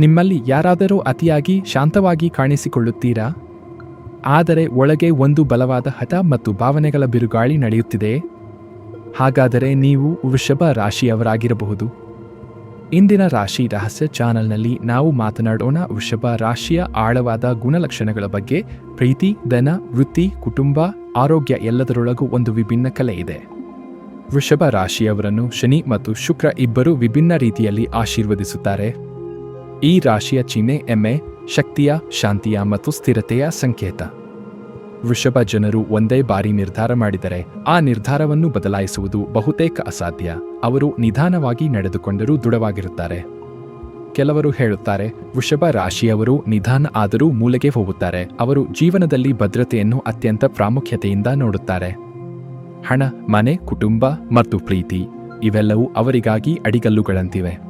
ನಿಮ್ಮಲ್ಲಿ ಯಾರಾದರೂ ಅತಿಯಾಗಿ ಶಾಂತವಾಗಿ ಕಾಣಿಸಿಕೊಳ್ಳುತ್ತೀರಾ? ಆದರೆ ಒಳಗೆ ಒಂದು ಬಲವಾದ ಹಠ ಮತ್ತು ಭಾವನೆಗಳ ಬಿರುಗಾಳಿ ನಡೆಯುತ್ತಿದೆ. ಹಾಗಾದರೆ ನೀವು ವೃಷಭ ರಾಶಿಯವರಾಗಿರಬಹುದು. ಇಂದಿನ ರಾಶಿ ರಹಸ್ಯ ಚಾನೆಲ್ನಲ್ಲಿ ನಾವು ಮಾತನಾಡೋಣ ವೃಷಭ ರಾಶಿಯ ಆಳವಾದ ಗುಣಲಕ್ಷಣಗಳ ಬಗ್ಗೆ. ಪ್ರೀತಿ, ಧನ, ವೃತ್ತಿ, ಕುಟುಂಬ, ಆರೋಗ್ಯ ಎಲ್ಲದರೊಳಗೂ ಒಂದು ವಿಭಿನ್ನ ಕಲೆ ಇದೆ. ವೃಷಭ ರಾಶಿಯವರನ್ನು ಶನಿ ಮತ್ತು ಶುಕ್ರ ಇಬ್ಬರು ವಿಭಿನ್ನ ರೀತಿಯಲ್ಲಿ ಆಶೀರ್ವದಿಸುತ್ತಾರೆ. ಈ ರಾಶಿಯ ಚಿಹ್ನೆ, ಎಮ್ಮೆ, ಶಕ್ತಿಯ, ಶಾಂತಿಯ ಮತ್ತು ಸ್ಥಿರತೆಯ ಸಂಕೇತ. ವೃಷಭ ಜನರು ಒಂದೇ ಬಾರಿ ನಿರ್ಧಾರ ಮಾಡಿದರೆ, ಆ ನಿರ್ಧಾರವನ್ನು ಬದಲಾಯಿಸುವುದು ಬಹುತೇಕ ಅಸಾಧ್ಯ. ಅವರು ನಿಧಾನವಾಗಿ ನಡೆದುಕೊಂಡರೂ ದೃಢವಾಗಿರುತ್ತಾರೆ. ಕೆಲವರು ಹೇಳುತ್ತಾರೆ, ವೃಷಭ ರಾಶಿಯವರು ನಿಧಾನ ಆದರೂ ಮೂಲೆಗೆ ಹೋಗುತ್ತಾರೆ. ಅವರು ಜೀವನದಲ್ಲಿ ಭದ್ರತೆಯನ್ನು ಅತ್ಯಂತ ಪ್ರಾಮುಖ್ಯತೆಯಿಂದ ನೋಡುತ್ತಾರೆ. ಹಣ, ಮನೆ, ಕುಟುಂಬ ಮತ್ತು ಪ್ರೀತಿ, ಇವೆಲ್ಲವೂ ಅವರಿಗಾಗಿ ಅಡಿಗಲ್ಲುಗಳಂತಿವೆ.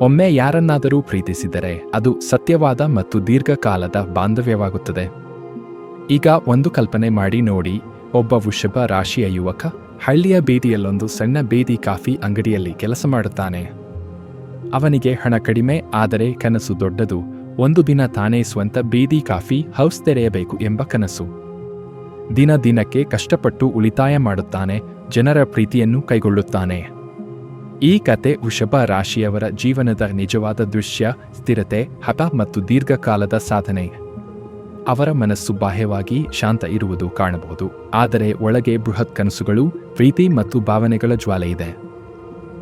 ಒಮ್ಮೆ ಯಾರನ್ನಾದರೂ ಪ್ರೀತಿಸಿದರೆ ಅದು ಸತ್ಯವಾದ ಮತ್ತು ದೀರ್ಘಕಾಲದ ಬಾಂಧವ್ಯವಾಗುತ್ತದೆ. ಈಗ ಒಂದು ಕಲ್ಪನೆ ಮಾಡಿ ನೋಡಿ, ಒಬ್ಬ ವೃಷಭ ರಾಶಿಯ ಯುವಕ ಹಳ್ಳಿಯ ಬೀದಿಯಲ್ಲೊಂದು ಸಣ್ಣ ಬೀದಿ ಕಾಫಿ ಅಂಗಡಿಯಲ್ಲಿ ಕೆಲಸ ಮಾಡುತ್ತಾನೆ. ಅವನಿಗೆ ಹಣ ಕಡಿಮೆ, ಆದರೆ ಕನಸು ದೊಡ್ಡದು. ಒಂದು ದಿನ ತಾನೇ ಸ್ವಂತ ಬೀದಿ ಕಾಫಿ ಹೌಸ್ ತೆರೆಯಬೇಕು ಎಂಬ ಕನಸು. ದಿನ ದಿನಕ್ಕೆ ಕಷ್ಟಪಟ್ಟು ಉಳಿತಾಯ ಮಾಡುತ್ತಾನೆ, ಜನರ ಪ್ರೀತಿಯನ್ನು ಕೈಗೊಳ್ಳುತ್ತಾನೆ. ಈ ಕತೆ ವೃಷಭ ರಾಶಿಯವರ ಜೀವನದ ನಿಜವಾದ ದೃಶ್ಯ, ಸ್ಥಿರತೆ, ಹಠ ಮತ್ತು ದೀರ್ಘಕಾಲದ ಸಾಧನೆ. ಅವರ ಮನಸ್ಸು ಬಾಹ್ಯವಾಗಿ ಶಾಂತ ಇರುವುದು ಕಾಣಬಹುದು. ಆದರೆ ಒಳಗೆ ಬೃಹತ್ ಕನಸುಗಳು, ಪ್ರೀತಿ ಮತ್ತು ಭಾವನೆಗಳ ಜ್ವಾಲೆ ಇದೆ.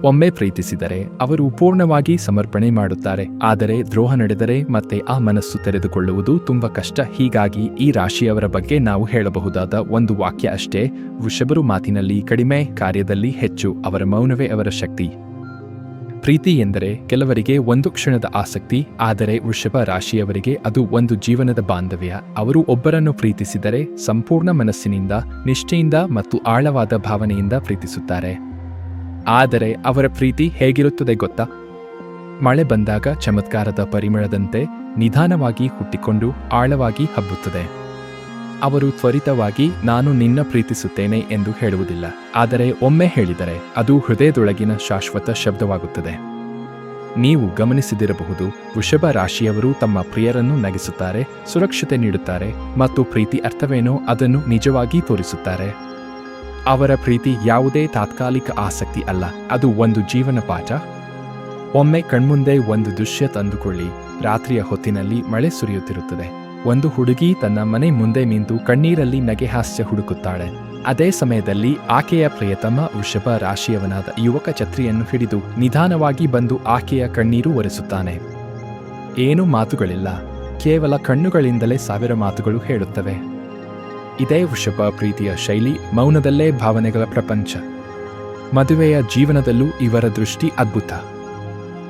ಒಮ್ಮೆ ಪ್ರೀತಿಸಿದರೆ ಅವರು ಪೂರ್ಣವಾಗಿ ಸಮರ್ಪಣೆ ಮಾಡುತ್ತಾರೆ. ಆದರೆ ದ್ರೋಹ ನಡೆದರೆ ಮತ್ತೆ ಆ ಮನಸ್ಸು ತೆರೆದುಕೊಳ್ಳುವುದು ತುಂಬಾ ಕಷ್ಟ. ಹೀಗಾಗಿ ಈ ರಾಶಿಯವರ ಬಗ್ಗೆ ನಾವು ಹೇಳಬಹುದಾದ ಒಂದು ವಾಕ್ಯ ಅಷ್ಟೇ. ವೃಷಭರು ಮಾತಿನಲ್ಲಿ ಕಡಿಮೆ, ಕಾರ್ಯದಲ್ಲಿ ಹೆಚ್ಚು. ಅವರ ಮೌನವೇ ಅವರ ಶಕ್ತಿ. ಪ್ರೀತಿ ಎಂದರೆ ಕೆಲವರಿಗೆ ಒಂದು ಕ್ಷಣದ ಆಸಕ್ತಿ. ಆದರೆ ವೃಷಭ ರಾಶಿಯವರಿಗೆ ಅದು ಒಂದು ಜೀವನದ ಬಾಂಧವ್ಯ. ಅವರು ಒಬ್ಬರನ್ನು ಪ್ರೀತಿಸಿದರೆ ಸಂಪೂರ್ಣ ಮನಸ್ಸಿನಿಂದ, ನಿಷ್ಠೆಯಿಂದ ಮತ್ತು ಆಳವಾದ ಭಾವನೆಯಿಂದ ಪ್ರೀತಿಸುತ್ತಾರೆ. ಆದರೆ ಅವರ ಪ್ರೀತಿ ಹೇಗಿರುತ್ತದೆ ಗೊತ್ತಾ? ಮಳೆ ಬಂದಾಗ ಚಮತ್ಕಾರದ ಪರಿಮಳದಂತೆ ನಿಧಾನವಾಗಿ ಹುಟ್ಟಿಕೊಂಡು ಆಳವಾಗಿ ಹಬ್ಬುತ್ತದೆ. ಅವರು ತ್ವರಿತವಾಗಿ, ನಾನು ನಿನ್ನ ಪ್ರೀತಿಸುತ್ತೇನೆ ಎಂದು ಹೇಳುವುದಿಲ್ಲ. ಆದರೆ ಒಮ್ಮೆ ಹೇಳಿದರೆ ಅದು ಹೃದಯದೊಳಗಿನ ಶಾಶ್ವತ ಶಬ್ದವಾಗುತ್ತದೆ. ನೀವು ಗಮನಿಸಿದಿರಬಹುದು, ವೃಷಭ ರಾಶಿಯವರು ತಮ್ಮ ಪ್ರಿಯರನ್ನು ನಗಿಸುತ್ತಾರೆ, ಸುರಕ್ಷತೆ ನೀಡುತ್ತಾರೆ, ಮತ್ತು ಪ್ರೀತಿ ಅರ್ಥವೇನೋ ಅದನ್ನು ನಿಜವಾಗಿ ತೋರಿಸುತ್ತಾರೆ. ಅವರ ಪ್ರೀತಿ ಯಾವುದೇ ತಾತ್ಕಾಲಿಕ ಆಸಕ್ತಿ ಅಲ್ಲ. ಅದು ಒಂದು ಜೀವನ ಪಾಠ. ಒಮ್ಮೆ ಕಣ್ಮುಂದೆ ಒಂದು ದೃಶ್ಯ ತಂದುಕೊಳ್ಳಿ. ರಾತ್ರಿಯ ಹೊತ್ತಿನಲ್ಲಿ ಮಳೆ ಸುರಿಯುತ್ತಿರುತ್ತದೆ. ಒಂದು ಹುಡುಗಿ ತನ್ನ ಮನೆ ಮುಂದೆ ನಿಂತು ಕಣ್ಣೀರಲ್ಲಿ ನಗೆಹಾಸ್ಯ ಹುಡುಕುತ್ತಾಳೆ. ಅದೇ ಸಮಯದಲ್ಲಿ ಆಕೆಯ ಪ್ರಿಯತಮ ವೃಷಭ ರಾಶಿಯವನಾದ ಯುವಕ ಛತ್ರಿಯನ್ನು ಹಿಡಿದು ನಿಧಾನವಾಗಿ ಬಂದು ಆಕೆಯ ಕಣ್ಣೀರು ಒರೆಸುತ್ತಾನೆ. ಏನೂ ಮಾತುಗಳಿಲ್ಲ. ಕೇವಲ ಕಣ್ಣುಗಳಿಂದಲೇ ಸಾವಿರ ಮಾತುಗಳು ಹೇಳುತ್ತವೆ. ಇದೇ ವೃಷಭ ಪ್ರೀತಿಯ ಶೈಲಿ ಮೌನದಲ್ಲೇ ಭಾವನೆಗಳ ಪ್ರಪಂಚ. ಮದುವೆಯ ಜೀವನದಲ್ಲೂ ಇವರ ದೃಷ್ಟಿ ಅದ್ಭುತ.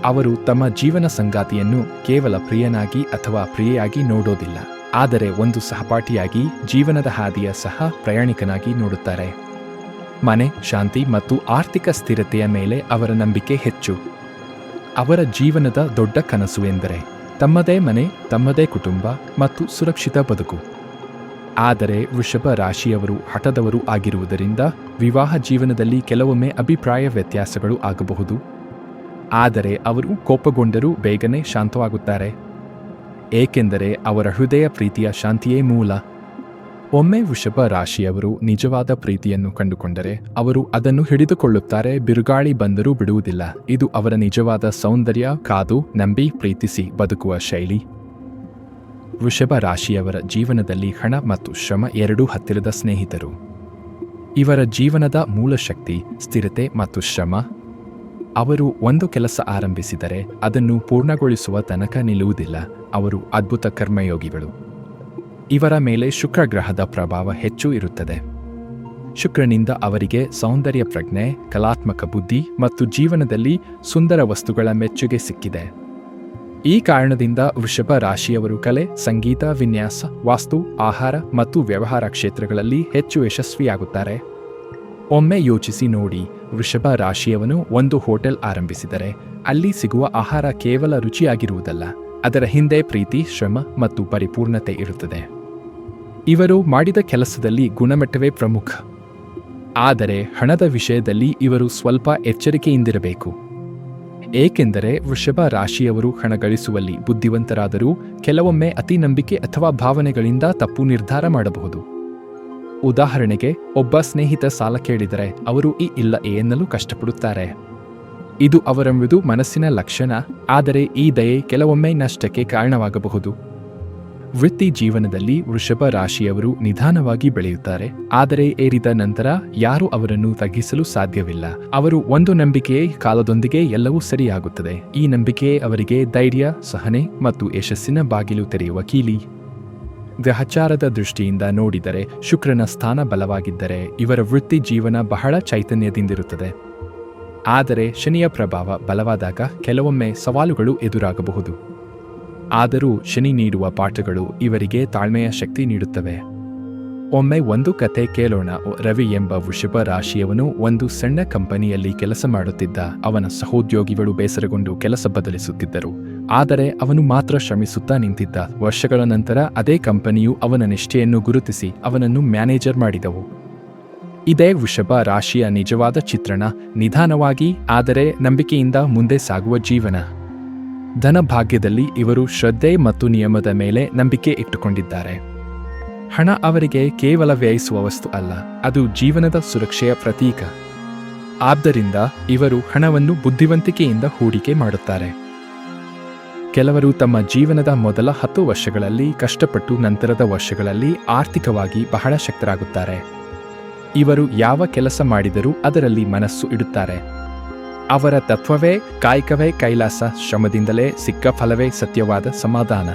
ಅವರು ತಮ್ಮ ಜೀವನ ಸಂಗಾತಿಯನ್ನು ಕೇವಲ ಪ್ರಿಯನಾಗಿ ಅಥವಾ ಪ್ರಿಯೆಯಾಗಿ ನೋಡೋದಿಲ್ಲ. ಆದರೆ ಒಂದು ಸಹಪಾಠಿಯಾಗಿ ಜೀವನದ ಹಾದಿಯ ಸಹ ಪ್ರಯಾಣಿಕನಾಗಿ ನೋಡುತ್ತಾರೆ. ಮನೆ, ಶಾಂತಿ ಮತ್ತು ಆರ್ಥಿಕ ಸ್ಥಿರತೆಯ ಮೇಲೆ ಅವರ ನಂಬಿಕೆ ಹೆಚ್ಚು. ಅವರ ಜೀವನದ ದೊಡ್ಡ ಕನಸು ಎಂದರೆ ತಮ್ಮದೇ ಮನೆ, ತಮ್ಮದೇ ಕುಟುಂಬ ಮತ್ತು ಸುರಕ್ಷಿತ ಬದುಕು. ಆದರೆ ವೃಷಭ ರಾಶಿಯವರು ಹಠದವರು ಆಗಿರುವುದರಿಂದ ವಿವಾಹ ಜೀವನದಲ್ಲಿ ಕೆಲವೊಮ್ಮೆ ಅಭಿಪ್ರಾಯ ವ್ಯತ್ಯಾಸಗಳು ಆಗಬಹುದು. ಆದರೆ ಅವರು ಕೋಪಗೊಂಡರೂ ಬೇಗನೆ ಶಾಂತವಾಗುತ್ತಾರೆ. ಏಕೆಂದರೆ ಅವರ ಹೃದಯ ಪ್ರೀತಿಯ ಶಾಂತಿಯೇ ಮೂಲ. ಒಮ್ಮೆ ವೃಷಭ ರಾಶಿಯವರು ನಿಜವಾದ ಪ್ರೀತಿಯನ್ನು ಕಂಡುಕೊಂಡರೆ ಅವರು ಅದನ್ನು ಹಿಡಿದುಕೊಳ್ಳುತ್ತಾರೆ, ಬಿರುಗಾಳಿ ಬಂದರೂ ಬಿಡುವುದಿಲ್ಲ. ಇದು ಅವರ ನಿಜವಾದ ಸೌಂದರ್ಯ, ಕಾದು, ನಂಬಿ, ಪ್ರೀತಿಸಿ ಬದುಕುವ ಶೈಲಿ. ವೃಷಭ ರಾಶಿಯವರ ಜೀವನದಲ್ಲಿ ಹಣ ಮತ್ತು ಶ್ರಮ ಎರಡೂ ಹತ್ತಿರದ ಸ್ನೇಹಿತರು. ಇವರ ಜೀವನದ ಮೂಲ ಶಕ್ತಿ, ಸ್ಥಿರತೆ ಮತ್ತು ಶ್ರಮ. ಅವರು ಒಂದು ಕೆಲಸ ಆರಂಭಿಸಿದರೆ ಅದನ್ನು ಪೂರ್ಣಗೊಳಿಸುವ ತನಕ ನಿಲ್ಲುವುದಿಲ್ಲ, ಅವರು ಅದ್ಭುತ ಕರ್ಮಯೋಗಿಗಳು. ಇವರ ಮೇಲೆ ಶುಕ್ರ ಗ್ರಹದ ಪ್ರಭಾವ ಹೆಚ್ಚು ಇರುತ್ತದೆ. ಶುಕ್ರನಿಂದ ಅವರಿಗೆ ಸೌಂದರ್ಯ ಪ್ರಜ್ಞೆ, ಕಲಾತ್ಮಕ ಬುದ್ಧಿ ಮತ್ತು ಜೀವನದಲ್ಲಿ ಸುಂದರ ವಸ್ತುಗಳ ಮೆಚ್ಚುಗೆ ಸಿಕ್ಕಿದೆ. ಈ ಕಾರಣದಿಂದ ವೃಷಭ ರಾಶಿಯವರು ಕಲೆ, ಸಂಗೀತ, ವಿನ್ಯಾಸ, ವಾಸ್ತು, ಆಹಾರ ಮತ್ತು ವ್ಯವಹಾರ ಕ್ಷೇತ್ರಗಳಲ್ಲಿ ಹೆಚ್ಚು ಯಶಸ್ವಿಯಾಗುತ್ತಾರೆ. ಒಮ್ಮೆ ಯೋಚಿಸಿ ನೋಡಿ, ವೃಷಭ ರಾಶಿಯವನು ಒಂದು ಹೋಟೆಲ್ ಆರಂಭಿಸಿದರೆ ಅಲ್ಲಿ ಸಿಗುವ ಆಹಾರ ಕೇವಲ ರುಚಿಯಾಗಿರುವುದಲ್ಲ, ಅದರ ಹಿಂದೆ ಪ್ರೀತಿ, ಶ್ರಮ ಮತ್ತು ಪರಿಪೂರ್ಣತೆ ಇರುತ್ತದೆ. ಇವರು ಮಾಡಿದ ಕೆಲಸದಲ್ಲಿ ಗುಣಮಟ್ಟವೇ ಪ್ರಮುಖ. ಆದರೆ ಹಣದ ವಿಷಯದಲ್ಲಿ ಇವರು ಸ್ವಲ್ಪ ಎಚ್ಚರಿಕೆಯಿಂದಿರಬೇಕು. ಏಕೆಂದರೆ ವೃಷಭ ರಾಶಿಯವರು ಹಣ ಗಳಿಸುವಲ್ಲಿ ಬುದ್ಧಿವಂತರಾದರೂ ಕೆಲವೊಮ್ಮೆ ಅತಿ ನಂಬಿಕೆ ಅಥವಾ ಭಾವನೆಗಳಿಂದ ತಪ್ಪು ನಿರ್ಧಾರ ಮಾಡಬಹುದು. ಉದಾಹರಣೆಗೆ, ಒಬ್ಬ ಸ್ನೇಹಿತ ಸಾಲ ಕೇಳಿದರೆ ಅವರು ಈ ಇಲ್ಲ ಎನ್ನಲು ಕಷ್ಟಪಡುತ್ತಾರೆ. ಇದು ಅವರ ಮೃದು ಮನಸ್ಸಿನ ಲಕ್ಷಣ, ಆದರೆ ಈ ದಯೆ ಕೆಲವೊಮ್ಮೆ ನಷ್ಟಕ್ಕೆ ಕಾರಣವಾಗಬಹುದು. ವೃತ್ತಿ ಜೀವನದಲ್ಲಿ ವೃಷಭ ರಾಶಿಯವರು ನಿಧಾನವಾಗಿ ಬೆಳೆಯುತ್ತಾರೆ. ಆದರೆ ಏರಿದ ನಂತರ ಯಾರೂ ಅವರನ್ನು ತಗ್ಗಿಸಲು ಸಾಧ್ಯವಿಲ್ಲ. ಅವರು ಒಂದು ನಂಬಿಕೆಯೇ ಕಾಲದೊಂದಿಗೆ ಎಲ್ಲವೂ ಸರಿಯಾಗುತ್ತದೆ. ಈ ನಂಬಿಕೆ ಅವರಿಗೆ ಧೈರ್ಯ, ಸಹನೆ ಮತ್ತು ಯಶಸ್ಸಿನ ಬಾಗಿಲು ತೆರೆಯುವ ಕೀಲಿ. ಗ್ರಹಚಾರದ ದೃಷ್ಟಿಯಿಂದ ನೋಡಿದರೆ ಶುಕ್ರನ ಸ್ಥಾನ ಬಲವಾಗಿದ್ದರೆ ಇವರ ವೃತ್ತಿ ಜೀವನ ಬಹಳ ಚೈತನ್ಯದಿಂದಿರುತ್ತದೆ. ಆದರೆ ಶನಿಯ ಪ್ರಭಾವ ಬಲವಾದಾಗ ಕೆಲವೊಮ್ಮೆ ಸವಾಲುಗಳು ಎದುರಾಗಬಹುದು. ಆದರೂ ಶನಿ ನೀಡುವ ಪಾಠಗಳು ಇವರಿಗೆ ತಾಳ್ಮೆಯ ಶಕ್ತಿ ನೀಡುತ್ತವೆ. ಒಮ್ಮೆ ಒಂದು ಕತೆ ಕೇಳೋಣ. ರವಿ ಎಂಬ ವೃಷಭ ರಾಶಿಯವನು ಒಂದು ಸಣ್ಣ ಕಂಪನಿಯಲ್ಲಿ ಕೆಲಸ ಮಾಡುತ್ತಿದ್ದ. ಅವನ ಸಹೋದ್ಯೋಗಿಗಳು ಬೇಸರಗೊಂಡು ಕೆಲಸ ಬದಲಿಸುತ್ತಿದ್ದರು. ಆದರೆ ಅವನು ಮಾತ್ರ ಶ್ರಮಿಸುತ್ತಾ ನಿಂತಿದ್ದ. ವರ್ಷಗಳ ನಂತರ ಅದೇ ಕಂಪನಿಯು ಅವನ ನಿಷ್ಠೆಯನ್ನು ಗುರುತಿಸಿ ಅವನನ್ನು ಮ್ಯಾನೇಜರ್ ಮಾಡಿದವು. ಇದೇ ವೃಷಭ ರಾಶಿಯ ನಿಜವಾದ ಚಿತ್ರಣ. ನಿಧಾನವಾಗಿ, ಆದರೆ ನಂಬಿಕೆಯಿಂದ ಮುಂದೆ ಸಾಗುವ ಜೀವನ. ಧನಭಾಗ್ಯದಲ್ಲಿ ಇವರು ಶ್ರದ್ಧೆ ಮತ್ತು ನಿಯಮದ ಮೇಲೆ ನಂಬಿಕೆ ಇಟ್ಟುಕೊಂಡಿದ್ದಾರೆ. ಹಣ ಅವರಿಗೆ ಕೇವಲ ವ್ಯಯಿಸುವ ವಸ್ತು ಅಲ್ಲ, ಅದು ಜೀವನದ ಸುರಕ್ಷೆಯ ಪ್ರತೀಕ. ಆದ್ದರಿಂದ ಇವರು ಹಣವನ್ನು ಬುದ್ಧಿವಂತಿಕೆಯಿಂದ ಹೂಡಿಕೆ ಮಾಡುತ್ತಾರೆ. ಕೆಲವರು ತಮ್ಮ ಜೀವನದ ಮೊದಲ ಹತ್ತು ವರ್ಷಗಳಲ್ಲಿ ಕಷ್ಟಪಟ್ಟು ನಂತರದ ವರ್ಷಗಳಲ್ಲಿ ಆರ್ಥಿಕವಾಗಿ ಬಹಳ ಶಕ್ತರಾಗುತ್ತಾರೆ. ಇವರು ಯಾವ ಕೆಲಸ ಮಾಡಿದರೂ ಅದರಲ್ಲಿ ಮನಸ್ಸು ಇಡುತ್ತಾರೆ. ಅವರ ತತ್ವವೇ ಕಾಯಕವೇ ಕೈಲಾಸ ಶ್ರಮದಿಂದಲೇ ಸಿಕ್ಕ ಫಲವೇ ಸತ್ಯವಾದ ಸಮಾಧಾನ.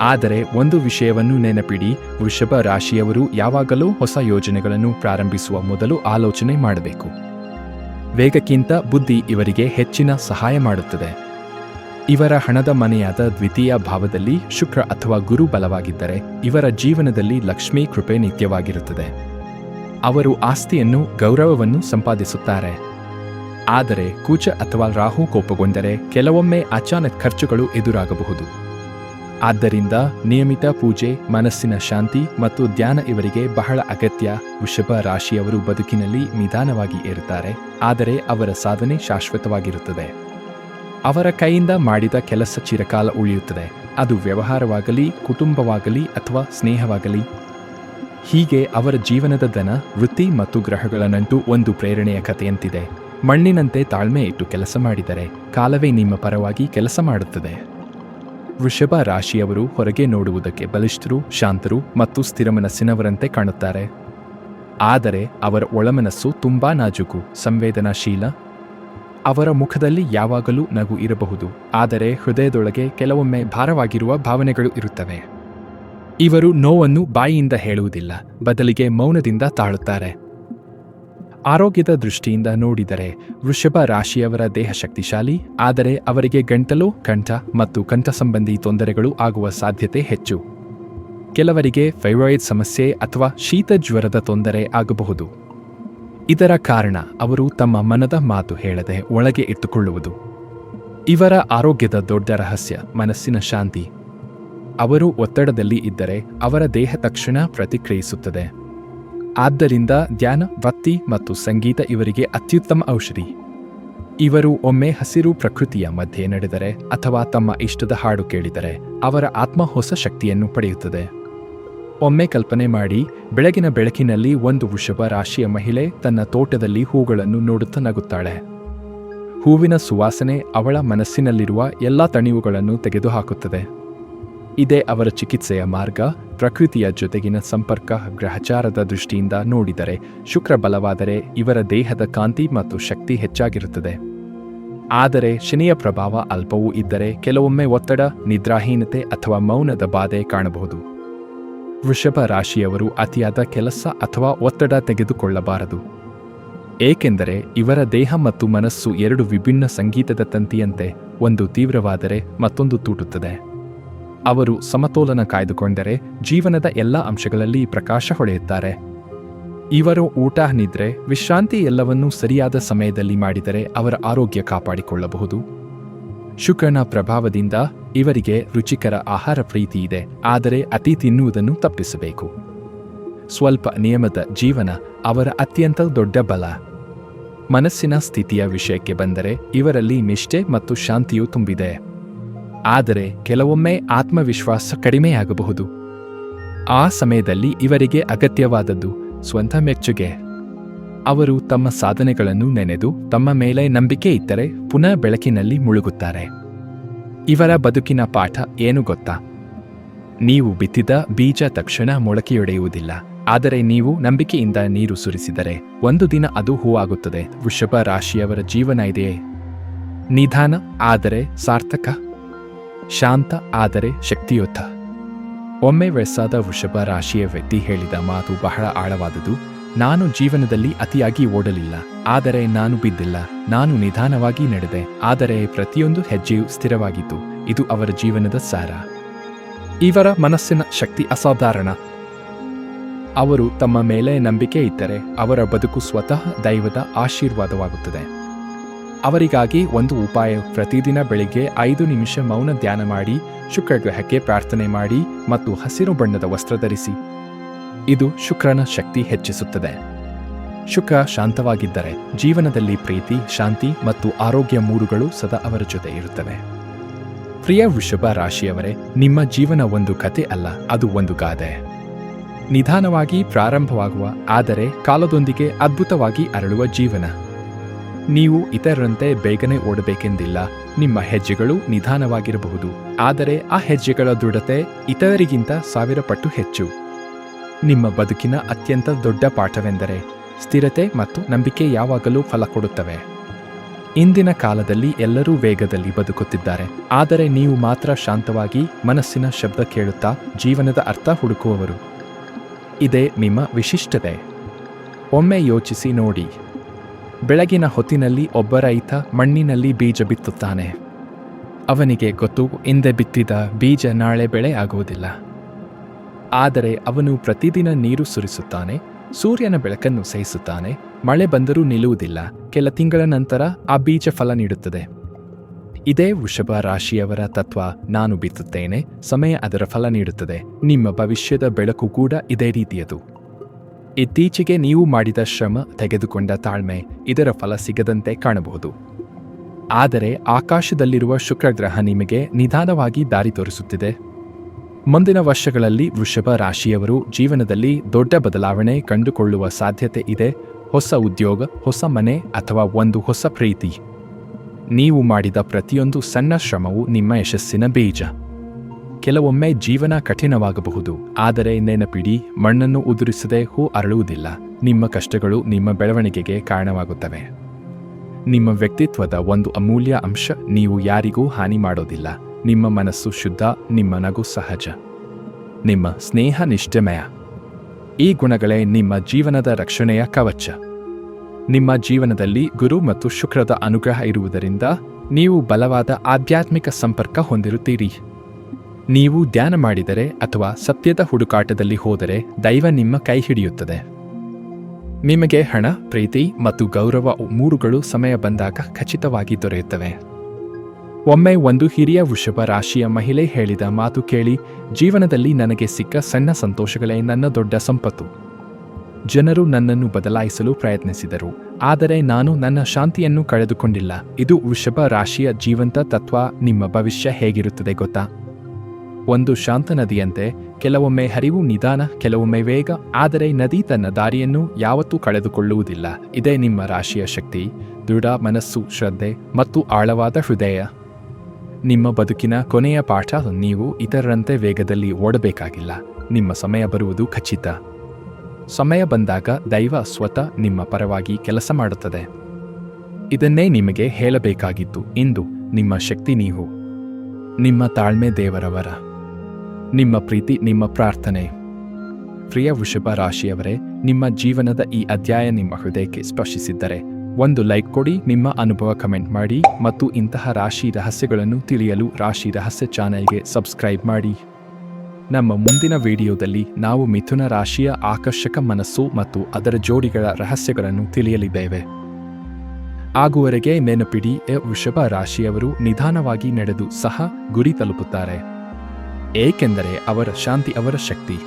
ಆದರೆ ಒಂದು ವಿಷಯವನ್ನು ನೆನಪಿಡಿ, ವೃಷಭ ರಾಶಿಯವರು ಯಾವಾಗಲೂ ಹೊಸ ಯೋಜನೆಗಳನ್ನು ಪ್ರಾರಂಭಿಸುವ ಮೊದಲು ಆಲೋಚನೆ ಮಾಡಬೇಕು. ವೇಗಕ್ಕಿಂತ ಬುದ್ಧಿ ಇವರಿಗೆ ಹೆಚ್ಚಿನ ಸಹಾಯ ಮಾಡುತ್ತದೆ. ಇವರ ಹಣದ ಮನೆಯಾದ ದ್ವಿತೀಯ ಭಾವದಲ್ಲಿ ಶುಕ್ರ ಅಥವಾ ಗುರು ಬಲವಾಗಿದ್ದರೆ ಇವರ ಜೀವನದಲ್ಲಿ ಲಕ್ಷ್ಮೀ ಕೃಪೆ ನಿತ್ಯವಾಗಿರುತ್ತದೆ. ಅವರು ಆಸ್ತಿಯನ್ನು ಗೌರವವನ್ನು ಸಂಪಾದಿಸುತ್ತಾರೆ. ಆದರೆ ಕೂಚ ಅಥವಾ ರಾಹು ಕೋಪಗೊಂಡರೆ ಕೆಲವೊಮ್ಮೆ ಅಚಾನಕ್ ಖರ್ಚುಗಳು ಎದುರಾಗಬಹುದು. ಆದ್ದರಿಂದ ನಿಯಮಿತ ಪೂಜೆ, ಮನಸ್ಸಿನ ಶಾಂತಿ ಮತ್ತು ಧ್ಯಾನ ಇವರಿಗೆ ಬಹಳ ಅಗತ್ಯ. ವೃಷಭ ರಾಶಿಯವರು ಬದುಕಿನಲ್ಲಿ ನಿಧಾನವಾಗಿ ಏರುತ್ತಾರೆ, ಆದರೆ ಅವರ ಸಾಧನೆ ಶಾಶ್ವತವಾಗಿರುತ್ತದೆ. ಅವರ ಕೈಯಿಂದ ಮಾಡಿದ ಕೆಲಸ ಚಿರಕಾಲ ಉಳಿಯುತ್ತದೆ, ಅದು ವ್ಯವಹಾರವಾಗಲಿ, ಕುಟುಂಬವಾಗಲಿ ಅಥವಾ ಸ್ನೇಹವಾಗಲಿ. ಹೀಗೆ ಅವರ ಜೀವನದ ದನ ವೃತ್ತಿ ಮತ್ತು ಗ್ರಹಗಳ ನಂಟು ಒಂದು ಪ್ರೇರಣೆಯ ಕಥೆಯಂತಿದೆ. ಮಣ್ಣಿನಂತೆ ತಾಳ್ಮೆ ಇಟ್ಟು ಕೆಲಸ ಮಾಡಿದರೆ ಕಾಲವೇ ನಿಮ್ಮ ಪರವಾಗಿ ಕೆಲಸ ಮಾಡುತ್ತದೆ. ವೃಷಭ ರಾಶಿಯವರು ಹೊರಗೆ ನೋಡುವುದಕ್ಕೆ ಬಲಿಷ್ಠರು, ಶಾಂತರು ಮತ್ತು ಸ್ಥಿರ ಮನಸ್ಸಿನವರಂತೆ ಕಾಣುತ್ತಾರೆ. ಆದರೆ ಅವರ ಒಳಮನಸ್ಸು ತುಂಬಾ ನಾಜೂಕು, ಸಂವೇದನಾಶೀಲ. ಅವರ ಮುಖದಲ್ಲಿ ಯಾವಾಗಲೂ ನಗು ಇರಬಹುದು, ಆದರೆ ಹೃದಯದೊಳಗೆ ಕೆಲವೊಮ್ಮೆ ಭಾರವಾಗಿರುವ ಭಾವನೆಗಳು ಇರುತ್ತವೆ. ಇವರು ನೋವನ್ನು ಬಾಯಿಯಿಂದ ಹೇಳುವುದಿಲ್ಲ, ಬದಲಿಗೆ ಮೌನದಿಂದ ತಾಳುತ್ತಾರೆ. ಆರೋಗ್ಯದ ದೃಷ್ಟಿಯಿಂದ ನೋಡಿದರೆ ವೃಷಭ ರಾಶಿಯವರ ದೇಹ ಶಕ್ತಿಶಾಲಿ, ಆದರೆ ಅವರಿಗೆ ಗಂಟಲು, ಕಂಠ ಮತ್ತು ಕಂಠ ಸಂಬಂಧಿ ತೊಂದರೆಗಳು ಆಗುವ ಸಾಧ್ಯತೆ ಹೆಚ್ಚು. ಕೆಲವರಿಗೆ ಫೈರಾಯ್ಡ್ ಸಮಸ್ಯೆ ಅಥವಾ ಶೀತ ಜ್ವರದ ತೊಂದರೆ ಆಗಬಹುದು. ಇದರ ಕಾರಣ ಅವರು ತಮ್ಮ ಮನದ ಮಾತು ಹೇಳದೆ ಒಳಗೆ ಇಟ್ಟುಕೊಳ್ಳುವುದು. ಇವರ ಆರೋಗ್ಯದ ದೊಡ್ಡ ರಹಸ್ಯ, ಮನಸ್ಸಿನ ಶಾಂತಿ. ಅವರು ಒತ್ತಡದಲ್ಲಿ ಇದ್ದರೆ ಅವರ ದೇಹ ತಕ್ಷಣ ಪ್ರತಿಕ್ರಿಯಿಸುತ್ತದೆ. ಆದ್ದರಿಂದ ಧ್ಯಾನ ವತ್ತಿ ಮತ್ತು ಸಂಗೀತ ಇವರಿಗೆ ಅತ್ಯುತ್ತಮ ಔಷಧಿ. ಇವರು ಒಮ್ಮೆ ಹಸಿರು ಪ್ರಕೃತಿಯ ಮಧ್ಯೆ ನಡೆದರೆ ಅಥವಾ ತಮ್ಮ ಇಷ್ಟದ ಹಾಡು ಕೇಳಿದರೆ ಅವರ ಆತ್ಮ ಹೊಸ ಶಕ್ತಿಯನ್ನು ಪಡೆಯುತ್ತದೆ. ಒಮ್ಮೆ ಕಲ್ಪನೆ ಮಾಡಿ, ಬೆಳಗಿನ ಬೆಳಕಿನಲ್ಲಿ ಒಂದು ವೃಷಭ ರಾಶಿಯ ಮಹಿಳೆ ತನ್ನ ತೋಟದಲ್ಲಿ ಹೂಗಳನ್ನು ನೋಡುತ್ತಾ ನಗುತ್ತಾಳೆ. ಹೂವಿನ ಸುವಾಸನೆ ಅವಳ ಮನಸ್ಸಿನಲ್ಲಿರುವ ಎಲ್ಲ ತಣಿವುಗಳನ್ನು ತೆಗೆದುಹಾಕುತ್ತದೆ. ಇದೇ ಅವರ ಚಿಕಿತ್ಸೆಯ ಮಾರ್ಗ ಪ್ರಕೃತಿಯ ಜೊತೆಗಿನ ಸಂಪರ್ಕ ಗ್ರಹಚಾರದ ದೃಷ್ಟಿಯಿಂದ ನೋಡಿದರೆ ಶುಕ್ರ ಬಲವಾದರೆ ಇವರ ದೇಹದ ಕಾಂತಿ ಮತ್ತು ಶಕ್ತಿ ಹೆಚ್ಚಾಗಿರುತ್ತದೆ. ಆದರೆ ಶನಿಯ ಪ್ರಭಾವ ಅಲ್ಪವೂ ಇದ್ದರೆ ಕೆಲವೊಮ್ಮೆ ಒತ್ತಡ, ನಿದ್ರಾಹೀನತೆ ಅಥವಾ ಮೌನದ ಬಾಧೆ ಕಾಣಬಹುದು. ವೃಷಭ ರಾಶಿಯವರು ಅತಿಯಾದ ಕೆಲಸ ಅಥವಾ ಒತ್ತಡ ತೆಗೆದುಕೊಳ್ಳಬಾರದು. ಏಕೆಂದರೆ ಇವರ ದೇಹ ಮತ್ತು ಮನಸ್ಸು ಎರಡು ವಿಭಿನ್ನ ಸಂಗೀತದ ತಂತಿಯಂತೆ, ಒಂದು ತೀವ್ರವಾದರೆ ಮತ್ತೊಂದು ತೂಟುತ್ತದೆ. ಅವರು ಸಮತೋಲನ ಕಾಯ್ದುಕೊಂಡರೆ ಜೀವನದ ಎಲ್ಲ ಅಂಶಗಳಲ್ಲಿ ಪ್ರಕಾಶ ಹೊಳೆಯುತ್ತಾರೆ. ಇವರು ಊಟ, ನಿದ್ರೆ, ವಿಶ್ರಾಂತಿ ಎಲ್ಲವನ್ನೂ ಸರಿಯಾದ ಸಮಯದಲ್ಲಿ ಮಾಡಿದರೆ ಅವರ ಆರೋಗ್ಯ ಕಾಪಾಡಿಕೊಳ್ಳಬಹುದು. ಶುಕ್ರನ ಪ್ರಭಾವದಿಂದ ಇವರಿಗೆ ರುಚಿಕರ ಆಹಾರ ಪ್ರೀತಿ ಇದೆ, ಆದರೆ ಅತಿ ತಿನ್ನುವುದನ್ನು ತಪ್ಪಿಸಬೇಕು. ಸ್ವಲ್ಪ ನಿಯಮದ ಜೀವನ ಅವರ ಅತ್ಯಂತ ದೊಡ್ಡ ಬಲ. ಮನಸ್ಸಿನ ಸ್ಥಿತಿಯ ವಿಷಯಕ್ಕೆ ಬಂದರೆ ಇವರಲ್ಲಿ ನಿಷ್ಠೆ ಮತ್ತು ಶಾಂತಿಯು ತುಂಬಿದೆ. ಆದರೆ ಕೆಲವೊಮ್ಮೆ ಆತ್ಮವಿಶ್ವಾಸ ಕಡಿಮೆಯಾಗಬಹುದು. ಆ ಸಮಯದಲ್ಲಿ ಇವರಿಗೆ ಅಗತ್ಯವಾದದ್ದು ಸ್ವಂತ ಮೆಚ್ಚುಗೆ. ಅವರು ತಮ್ಮ ಸಾಧನೆಗಳನ್ನು ನೆನೆದು ತಮ್ಮ ಮೇಲೆ ನಂಬಿಕೆ ಇದ್ದರೆ ಪುನಃ ಬೆಳಕಿನಲ್ಲಿ ಮುಳುಗುತ್ತಾರೆ. ಇವರ ಬದುಕಿನ ಪಾಠ ಏನು ಗೊತ್ತಾ? ನೀವು ಬಿತ್ತಿದ ಬೀಜ ತಕ್ಷಣ ಮೊಳಕೆಯೊಡೆಯುವುದಿಲ್ಲ. ಆದರೆ ನೀವು ನಂಬಿಕೆಯಿಂದ ನೀರು ಸುರಿಸಿದರೆ ಒಂದು ದಿನ ಅದು ಹೂವಾಗುತ್ತದೆ. ವೃಷಭ ರಾಶಿಯವರ ಜೀವನ ಇದೆಯೇ? ನಿಧಾನ, ಆದರೆ ಸಾರ್ಥಕ? ಶಾಂತ ಆದರೆ ಶಕ್ತಿಯುತ ಒಮ್ಮೆ ವಯಸ್ಸಾದ ವೃಷಭ ರಾಶಿಯ ವ್ಯಕ್ತಿ ಹೇಳಿದ ಮಾತು ಬಹಳ ಆಳವಾದುದು. ನಾನು ಜೀವನದಲ್ಲಿ ಅತಿಯಾಗಿ ಓಡಲಿಲ್ಲ. ಆದರೆ ನಾನು ಬಿದ್ದಿಲ್ಲ. ನಾನು ನಿಧಾನವಾಗಿ ನಡೆದೆ. ಆದರೆ ಪ್ರತಿಯೊಂದು ಹೆಜ್ಜೆಯೂ ಸ್ಥಿರವಾಗಿತ್ತು. ಇದು ಅವರ ಜೀವನದ ಸಾರ. ಇವರ ಮನಸ್ಸಿನ ಶಕ್ತಿ ಅಸಾಧಾರಣ. ಅವರು ತಮ್ಮ ಮೇಲೆ ನಂಬಿಕೆ ಇದ್ದರೆ ಅವರ ಬದುಕು ಸ್ವತಃ ದೈವದ ಆಶೀರ್ವಾದವಾಗುತ್ತದೆ. ಅವರಿಗಾಗಿ ಒಂದು ಉಪಾಯ ಪ್ರತಿದಿನ ಬೆಳಿಗ್ಗೆ ಐದು ನಿಮಿಷ ಮೌನ ಧ್ಯಾನ ಮಾಡಿ, ಶುಕ್ರಗ್ರಹಕ್ಕೆ ಪ್ರಾರ್ಥನೆ ಮಾಡಿ ಮತ್ತು ಹಸಿರು ಬಣ್ಣದ ವಸ್ತ್ರ ಧರಿಸಿ. ಇದು ಶುಕ್ರನ ಶಕ್ತಿ ಹೆಚ್ಚಿಸುತ್ತದೆ. ಶುಕ್ರ ಶಾಂತವಾಗಿದ್ದರೆ ಜೀವನದಲ್ಲಿ ಪ್ರೀತಿ, ಶಾಂತಿ ಮತ್ತು ಆರೋಗ್ಯ ಮೂರುಗಳು ಸದಾ ಅವರ ಜೊತೆ ಇರುತ್ತವೆ. ಪ್ರಿಯ ವೃಷಭ ರಾಶಿಯವರೇ, ನಿಮ್ಮ ಜೀವನ ಒಂದು ಕತೆ ಅಲ್ಲ, ಅದು ಒಂದು ಗಾದೆ. ನಿಧಾನವಾಗಿ ಪ್ರಾರಂಭವಾಗುವ, ಆದರೆ ಕಾಲದೊಂದಿಗೆ ಅದ್ಭುತವಾಗಿ ಅರಳುವ ಜೀವನ. ನೀವು ಇತರರಂತೆ ಬೇಗನೆ ಓಡಬೇಕೆಂದಿಲ್ಲ. ನಿಮ್ಮ ಹೆಜ್ಜೆಗಳು ನಿಧಾನವಾಗಿರಬಹುದು. ಆದರೆ ಆ ಹೆಜ್ಜೆಗಳ ದೃಢತೆ ಇತರರಿಗಿಂತ ಸಾವಿರ ಪಟ್ಟು ಹೆಚ್ಚು. ನಿಮ್ಮ ಬದುಕಿನ ಅತ್ಯಂತ ದೊಡ್ಡ ಪಾಠವೆಂದರೆ ಸ್ಥಿರತೆ ಮತ್ತು ನಂಬಿಕೆ ಯಾವಾಗಲೂ ಫಲ ಕೊಡುತ್ತವೆ. ಇಂದಿನ ಕಾಲದಲ್ಲಿ ಎಲ್ಲರೂ ವೇಗದಲ್ಲಿ ಬದುಕುತ್ತಿದ್ದಾರೆ. ಆದರೆ ನೀವು ಮಾತ್ರ ಶಾಂತವಾಗಿ ಮನಸ್ಸಿನ ಶಬ್ದ ಕೇಳುತ್ತಾ ಜೀವನದ ಅರ್ಥ ಹುಡುಕುವವರು. ಇದೇ ನಿಮ್ಮ ವಿಶಿಷ್ಟತೆ. ಒಮ್ಮೆ ಯೋಚಿಸಿ ನೋಡಿ. ಬೆಳಗಿನ ಹೊತ್ತಿನಲ್ಲಿ ಒಬ್ಬ ರೈತ ಮಣ್ಣಿನಲ್ಲಿ ಬೀಜ ಬಿತ್ತುತ್ತಾನೆ. ಅವನಿಗೆ ಗೊತ್ತು, ಹಿಂದೆ ಬಿತ್ತಿದ ಬೀಜ ನಾಳೆ ಬೆಳೆ ಆಗುವುದಿಲ್ಲ. ಆದರೆ ಅವನು ಪ್ರತಿದಿನ ನೀರು ಸುರಿಸುತ್ತಾನೆ, ಸೂರ್ಯನ ಬೆಳಕನ್ನು ಸಹಿಸುತ್ತಾನೆ, ಮಳೆ ಬಂದರೂ ನಿಲ್ಲುವುದಿಲ್ಲ. ಕೆಲ ತಿಂಗಳ ನಂತರ ಆ ಬೀಜ ಫಲ ನೀಡುತ್ತದೆ. ಇದೇ ವೃಷಭ ರಾಶಿಯವರ ತತ್ವ, ನಾನು ಬಿತ್ತುತ್ತೇನೆ, ಸಮಯ ಅದರ ಫಲ ನೀಡುತ್ತದೆ. ನಿಮ್ಮ ಭವಿಷ್ಯದ ಬೆಳಕು ಕೂಡ ಇದೇ ರೀತಿಯದು. ಇತ್ತೀಚೆಗೆ ನೀವು ಮಾಡಿದ ಶ್ರಮ ತೆಗೆದುಕೊಂಡ ತಾಳ್ಮೆ ಇದರ ಫಲ ಸಿಗದಂತೆ ಕಾಣಬಹುದು. ಆದರೆ ಆಕಾಶದಲ್ಲಿರುವ ಶುಕ್ರಗ್ರಹ ನಿಮಗೆ ನಿಧಾನವಾಗಿ ದಾರಿ ತೋರಿಸುತ್ತಿದೆ. ಮುಂದಿನ ವರ್ಷಗಳಲ್ಲಿ ವೃಷಭ ರಾಶಿಯವರು ಜೀವನದಲ್ಲಿ ದೊಡ್ಡ ಬದಲಾವಣೆ ಕಂಡುಕೊಳ್ಳುವ ಸಾಧ್ಯತೆ ಇದೆ. ಹೊಸ ಉದ್ಯೋಗ, ಹೊಸ ಮನೆ ಅಥವಾ ಒಂದು ಹೊಸ ಪ್ರೀತಿ. ನೀವು ಮಾಡಿದ ಪ್ರತಿಯೊಂದು ಸಣ್ಣ ಶ್ರಮವು ನಿಮ್ಮ ಯಶಸ್ಸಿನ ಬೀಜ. ಕೆಲವೊಮ್ಮೆ ಜೀವನ ಕಠಿಣವಾಗಬಹುದು. ಆದರೆ ನೆನಪಿಡಿ, ಮಣ್ಣನ್ನು ಉದುರಿಸದೆ ಹೂ ಅರಳುವುದಿಲ್ಲ. ನಿಮ್ಮ ಕಷ್ಟಗಳು ನಿಮ್ಮ ಬೆಳವಣಿಗೆಗೆ ಕಾರಣವಾಗುತ್ತವೆ. ನಿಮ್ಮ ವ್ಯಕ್ತಿತ್ವದ ಒಂದು ಅಮೂಲ್ಯ ಅಂಶ ನೀವು ಯಾರಿಗೂ ಹಾನಿ ಮಾಡೋದಿಲ್ಲ. ನಿಮ್ಮ ಮನಸ್ಸು ಶುದ್ಧ, ನಿಮ್ಮ ನಗು ಸಹಜ. ನಿಮ್ಮ ಸ್ನೇಹ ನಿಷ್ಠಮಯ. ಈ ಗುಣಗಳೇ ನಿಮ್ಮ ಜೀವನದ ರಕ್ಷಣೆಯ ಕವಚ. ನಿಮ್ಮ ಜೀವನದಲ್ಲಿ ಗುರು ಮತ್ತು ಶುಕ್ರದ ಅನುಗ್ರಹ ಇರುವುದರಿಂದ ನೀವು ಬಲವಾದ ಆಧ್ಯಾತ್ಮಿಕ ಸಂಪರ್ಕ ಹೊಂದಿರುತ್ತೀರಿ. ನೀವು ಧ್ಯಾನ ಮಾಡಿದರೆ ಅಥವಾ ಸತ್ಯದ ಹುಡುಕಾಟದಲ್ಲಿ ಹೋದರೆ ದೈವ ನಿಮ್ಮ ಕೈ ಹಿಡಿಯುತ್ತದೆ. ನಿಮಗೆ ಹಣ, ಪ್ರೀತಿ ಮತ್ತು ಗೌರವ ಮೂರುಗಳು ಸಮಯ ಬಂದಾಗ ಖಚಿತವಾಗಿ ದೊರೆಯುತ್ತವೆ. ಒಮ್ಮೆ ಒಂದು ಹಿರಿಯ ವೃಷಭ ರಾಶಿಯ ಮಹಿಳೆ ಹೇಳಿದ ಮಾತು ಕೇಳಿ, ಜೀವನದಲ್ಲಿ ನನಗೆ ಸಿಕ್ಕ ಸಣ್ಣ ಸಂತೋಷಗಳೇ ನನ್ನ ದೊಡ್ಡ ಸಂಪತ್ತು. ಜನರು ನನ್ನನ್ನು ಬದಲಾಯಿಸಲು ಪ್ರಯತ್ನಿಸಿದರು, ಆದರೆ ನಾನು ನನ್ನ ಶಾಂತಿಯನ್ನು ಕಳೆದುಕೊಂಡಿಲ್ಲ. ಇದು ವೃಷಭ ರಾಶಿಯ ಜೀವಂತ ತತ್ವ, ನಿಮ್ಮ ಭವಿಷ್ಯ ಹೇಗಿರುತ್ತದೆ ಗೊತ್ತಾ? ಒಂದು ಶಾಂತ ನದಿಯಂತೆ, ಕೆಲವೊಮ್ಮೆ ಹರಿವು ನಿಧಾನ, ಕೆಲವೊಮ್ಮೆ ವೇಗ, ಆದರೆ ನದಿ ತನ್ನ ದಾರಿಯನ್ನು ಯಾವತ್ತೂ ಕಳೆದುಕೊಳ್ಳುವುದಿಲ್ಲ. ಇದೇ ನಿಮ್ಮ ರಾಶಿಯ ಶಕ್ತಿ, ದೃಢ ಮನಸ್ಸು, ಶ್ರದ್ಧೆ ಮತ್ತು ಆಳವಾದ ಹೃದಯ. ನಿಮ್ಮ ಬದುಕಿನ ಕೊನೆಯ ಪಾಠ, ನೀವು ಇತರರಂತೆ ವೇಗದಲ್ಲಿ ಓಡಬೇಕಾಗಿಲ್ಲ. ನಿಮ್ಮ ಸಮಯ ಬರುವುದು ಖಚಿತ. ಸಮಯ ಬಂದಾಗ ದೈವ ಸ್ವತಃ ನಿಮ್ಮ ಪರವಾಗಿ ಕೆಲಸ ಮಾಡುತ್ತದೆ. ಇದನ್ನೇ ನಿಮಗೆ ಹೇಳಬೇಕಾಗಿತ್ತು. ಇಂದು ನಿಮ್ಮ ಶಕ್ತಿ ನೀವು. ನಿಮ್ಮ ತಾಳ್ಮೆ ದೇವರವರ. ನಿಮ್ಮ ಪ್ರೀತಿ, ನಿಮ್ಮ ಪ್ರಾರ್ಥನೆ. ಪ್ರಿಯ ವೃಷಭ ರಾಶಿಯವರೇ, ನಿಮ್ಮ ಜೀವನದ ಈ ಅಧ್ಯಾಯ ನಿಮ್ಮ ಹೃದಯಕ್ಕೆ ಸ್ಪರ್ಶಿಸಿದ್ದರೆ, ಒಂದು ಲೈಕ್ ಕೊಡಿ, ನಿಮ್ಮ ಅನುಭವ ಕಮೆಂಟ್ ಮಾಡಿ ಮತ್ತು ಇಂತಹ ರಾಶಿ ರಹಸ್ಯಗಳನ್ನು ತಿಳಿಯಲು ರಾಶಿ ರಹಸ್ಯ ಚಾನೆಲ್ಗೆ ಸಬ್ಸ್ಕ್ರೈಬ್ ಮಾಡಿ. ನಮ್ಮ ಮುಂದಿನ ವಿಡಿಯೋದಲ್ಲಿ ನಾವು ಮಿಥುನ ರಾಶಿಯ ಆಕರ್ಷಕ ಮನಸ್ಸು ಮತ್ತು ಅದರ ಜೋಡಿಗಳ ರಹಸ್ಯಗಳನ್ನು ತಿಳಿಯಲಿದ್ದೇವೆ. ಆಗುವರೆಗೆ ನೆನಪಿಡಿ, ಎ ವೃಷಭ ರಾಶಿಯವರು ನಿಧಾನವಾಗಿ ನಡೆದು ಸಹ ಗುರಿ ತಲುಪುತ್ತಾರೆ. ಏಕೆಂದರೆ ಅವರ ಶಾಂತಿ ಅವರ ಶಕ್ತಿ.